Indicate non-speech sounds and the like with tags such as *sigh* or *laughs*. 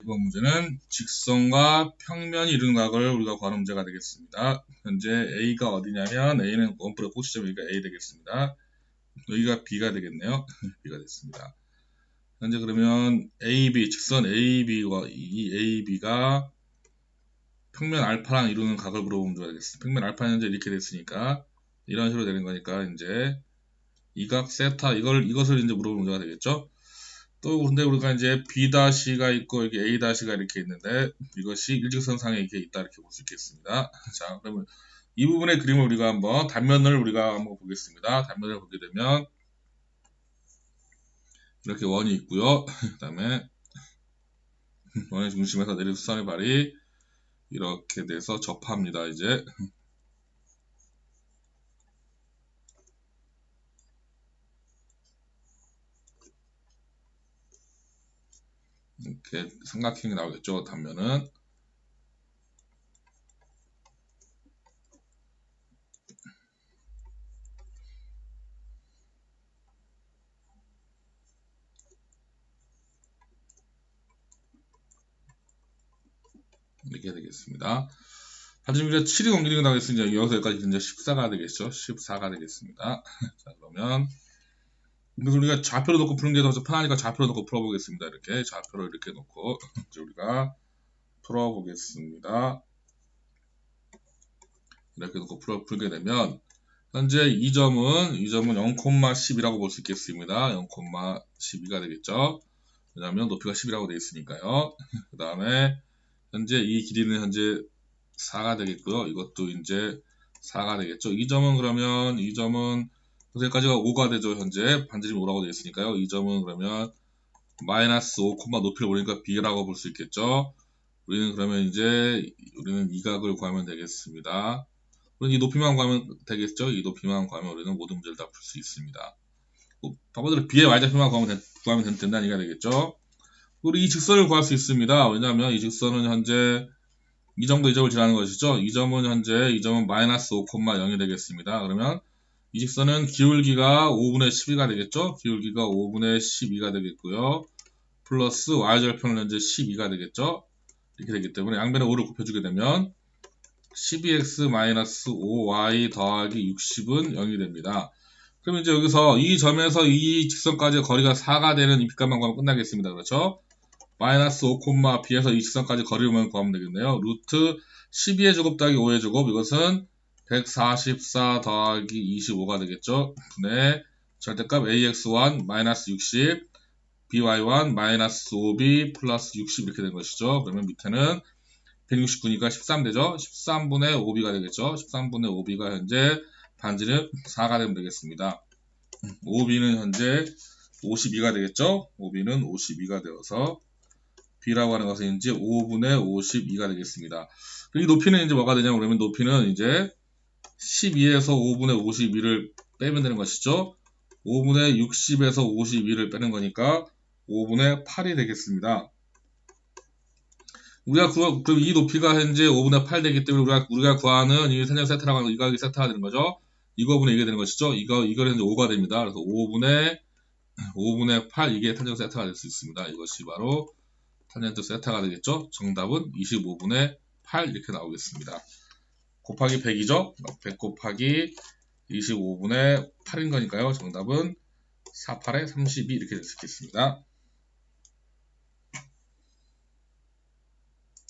이번 문제는 직선과 평면이 이루는 각을 우리가 구하는 문제가 되겠습니다. 현재 A가 어디냐면 A는 원뿔의 꼭지점이니까 A 되겠습니다. 여기가 B가 되겠네요. *laughs* B가 됐습니다. 현재 그러면 AB, 직선 AB와 이 AB가 평면 알파랑 이루는 각을 물어보면 문제가 되겠습니다. 평면 알파는 현재 이렇게 됐으니까 이런 식으로 되는 거니까 이제 이각 세타 이걸 이것을 이제 물어보는 문제가 되겠죠. 또 근데 우리가 이제 B-가 있고 여기 A-가 이렇게 있는데 이것이 일직선상에 이렇게 있다 이렇게 볼 수 있겠습니다. *laughs* 자 그러면 이 부분의 그림을 우리가 한번 단면을 우리가 한번 보겠습니다. 단면을 보게 되면 이렇게 원이 있고요. *laughs* 그 다음에 원의 중심에서 내린 수선의 발이 이렇게 돼서 접합니다. 이제 이렇게 삼각형이 나오겠죠. 단면은 이렇게 되겠습니다. 반지름이 7이 넘기는 거 나오겠으니 여기서 여기까지 이제 14가 되겠죠. 14가 되겠습니다. *laughs* 자 그러면 그래서 우리가 좌표로 놓고 푸는 게 더 편하니까 좌표로 놓고 풀어보겠습니다. 이렇게 좌표로 이렇게 놓고 *laughs* 이제 우리가 풀어보겠습니다. 이렇게 놓고 풀어 풀게 되면 현재 이 점은 이 점은 0,10이라고 볼 수 있겠습니다. 0,12가 되겠죠. 왜냐하면 높이가 10이라고 되어 있으니까요. *laughs* 그 다음에 현재 이 길이는 현재 4가 되겠고요. 이것도 이제 4가 되겠죠. 이 점은 그러면 이 점은 여기까지가 5가 되죠. 현재 반지름이 5라고 되어 있으니까요. 이 점은 그러면 마이너스 5, 높이를 보니까 B라고 볼 수 있겠죠. 우리는 그러면 이제 우리는 이 각을 구하면 되겠습니다. 우리는 이 높이만 구하면 되겠죠. 이 높이만 구하면 우리는 모든 문제를 다 풀 수 있습니다. 뭐, 바보대로 B의 y좌표만 구하면, 된, 구하면 된다는 얘기가 되겠죠. 우리 이 직선을 구할 수 있습니다. 왜냐하면 이 직선은 현재 이 정도 이 점을 지나는 것이죠. 이 점은 현재 이 점은 마이너스 5,0이 되겠습니다. 그러면 이 직선은 기울기가 5분의 12가 되겠죠. 기울기가 5분의 12가 되겠고요. 플러스 y절편은 현재 12가 되겠죠. 이렇게 되기 때문에 양변에 5를 곱해주게 되면 12x-5y 더하기 60은 0이 됩니다. 그럼 이제 여기서 이 점에서 이 직선까지 거리가 4가 되는 이 빗값만 구하면 끝나겠습니다. 그렇죠? 마이너스 5, b에서 이 직선까지 거리만 구하면 되겠네요. 루트 12의 제곱 더하기 5의 제곱 이것은 144 더하기 25가 되겠죠. 분의 절대값 ax1 마이너스 60 by1 마이너스 5b 플러스 60 이렇게 된 것이죠. 그러면 밑에는 169니까 13 되죠. 13분의 5b가 되겠죠. 13분의 5b가 현재 반지름 4가 되면 되겠습니다. 5b는 현재 52가 되겠죠. 5b는 52가 되어서 b라고 하는 것은 이제 5분의 52가 되겠습니다. 이 높이는 이제 뭐가 되냐면 그러면 높이는 이제 12에서 5분의 52를 빼면 되는 것이죠. 5분의 60에서 52를 빼는 거니까 5분의 8이 되겠습니다. 우리가 구, 그럼 이 높이가 현재 5분의 8 되기 때문에 우리가, 우리가 구하는 이 산정 세타라고 하는 이각이 세타가 되는 거죠. 이거 분의 이게 되는 것이죠. 이거, 이거 현재 5가 됩니다. 그래서 5분의, 5분의 8, 이게 탄정 세타가 될 수 있습니다. 이것이 바로 탄젠트 세타가 되겠죠. 정답은 25분의 8 이렇게 나오겠습니다. 곱하기 100이죠. 100 곱하기 25분의 8인 거니까요. 정답은 48에 32 이렇게 될 수 있겠습니다.